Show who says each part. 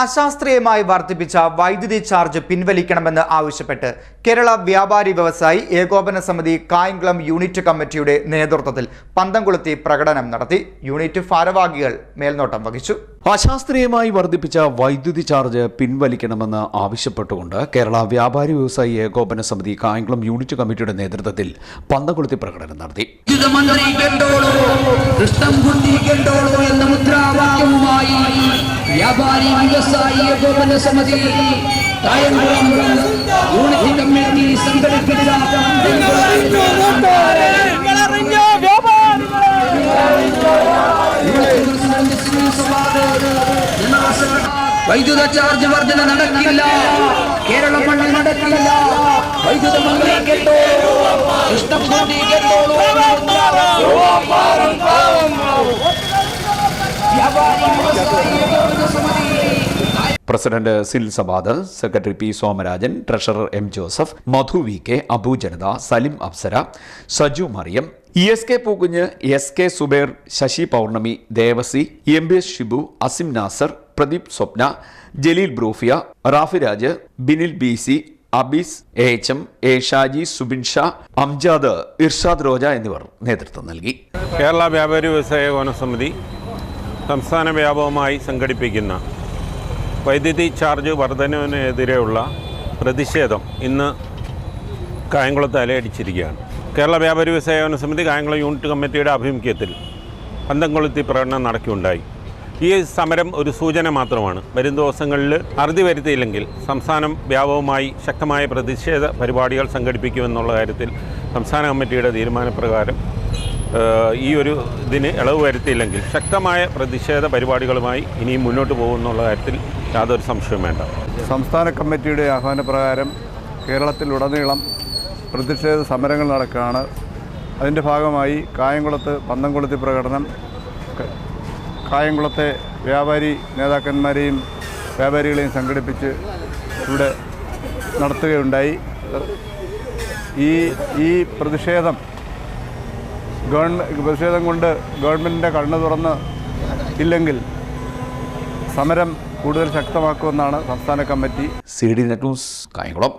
Speaker 1: അശാസ്ത്രീയമായി വർദ്ധിപ്പിച്ച വൈദ്യുതി ചാർജ് പിൻവലിക്കണമെന്ന് ആവശ്യപ്പെട്ട് കേരള വ്യാപാരി വ്യവസായി ഏകോപന സമിതി കായംകുളം യൂണിറ്റ് കമ്മിറ്റിയുടെ നേതൃത്വത്തിൽ പന്തംകൊളുത്തി പ്രകടനം നടത്തി. യൂണിറ്റ് ഭാരവാഹികൾ മേൽനോട്ടം വഹിച്ചു.
Speaker 2: അശാസ്ത്രീയമായി വർദ്ധിപ്പിച്ച വൈദ്യുതി ചാർജ് പിൻവലിക്കണമെന്ന് ആവശ്യപ്പെട്ടുകൊണ്ട് കേരള വ്യാപാരി വ്യവസായി ഏകോപന സമിതി കായംകുളം യൂണിറ്റ് കമ്മിറ്റിയുടെ നേതൃത്വത്തിൽ പന്തംകൊളുത്തി പ്രകടനം നടത്തി.
Speaker 3: വ്യാപാരി വ്യവസായി ഏകോപന സമിതി കായംകുളം യൂണിറ്റ് കമ്മിറ്റി സംഘടിപ്പിച്ച വൈദ്യുത ചാർജ് വർധന നടക്കില്ല. കേരള മണ്ണിൽ നടക്കില്ല. വൈദ്യുത മന്ത്രി കേട്ടോ കൃഷ്ണൻകുട്ടി കേട്ടോളൂ വ്യാപാരി വ്യവസായി ഏകോപന സമിതി
Speaker 2: പ്രസിഡന്റ് സിൽ Sabad secretary P Somarajan treasurer M Joseph Madhu V K Abu Janatha Salim Apsara Saju Mariyam E S K Pookunju S K Subair Sasi Pournami Devasi M B S Shibu Asim Nasar Pradeep Swapna Jaleel Brufiya Rafiraj Binil B C Abees A H M A Shaji Subin Shah Amjad Irshad Roja എന്നിവർ നേതൃത്വം നൽകി.
Speaker 4: കേരള വ്യാപാരി വ്യവസായ സമിതി സംസ്ഥാന വ്യാപകമായി സംഘടിപ്പിക്കുന്ന വൈദ്യുതി ചാർജ് വർധനവിനെതിരെയുള്ള പ്രതിഷേധം ഇന്ന് കായംകുളത്ത് അലയടിച്ചിരിക്കുകയാണ്. കേരള വ്യാപാരി വ്യവസായ സമിതി കായംകുളം യൂണിറ്റ് കമ്മിറ്റിയുടെ ആഭിമുഖ്യത്തിൽ പന്തംകൊളുത്തി പ്രകടനം നടക്കുകയുണ്ടായി. ഈ സമരം ഒരു സൂചന മാത്രമാണ്. വരും ദിവസങ്ങളിൽ അറുതി വരുത്തിയില്ലെങ്കിൽ സംസ്ഥാനം വ്യാപകമായി ശക്തമായ പ്രതിഷേധ പരിപാടികൾ സംഘടിപ്പിക്കുമെന്നുള്ള കാര്യത്തിൽ സംസ്ഥാന കമ്മിറ്റിയുടെ തീരുമാനപ്രകാരം ഈ ഒരു ഇതിന് ഇളവ് വരുത്തിയില്ലെങ്കിൽ ശക്തമായ പ്രതിഷേധ പരിപാടികളുമായി ഇനിയും മുന്നോട്ട് പോകുമെന്നുള്ള കാര്യത്തിൽ യാതൊരു സംശയവും വേണ്ട.
Speaker 5: സംസ്ഥാന കമ്മിറ്റിയുടെ ആഹ്വാനപ്രകാരം കേരളത്തിലുടനീളം പ്രതിഷേധ സമരങ്ങൾ നടക്കുകയാണ്. അതിന്റെ ഭാഗമായി കായംകുളത്ത് പന്തംകുളത്തി പ്രകടനം കായംകുളത്തെ വ്യാപാരി നേതാക്കന്മാരെയും വ്യാപാരികളെയും സംഘടിപ്പിച്ച് ഇവിടെ നടത്തുകയുണ്ടായി. ഈ ഈ പ്രതിഷേധം ഗവൺമെ പ്രതിഷേധം കൊണ്ട് ഗവൺമെന്റിന്റെ കണ്ണ് തുറന്ന് ഇല്ലെങ്കിൽ സമരം കൂടുതൽ ശക്തമാക്കുമെന്നാണ് സംസ്ഥാന committee.
Speaker 2: C D net news Kayamkulam.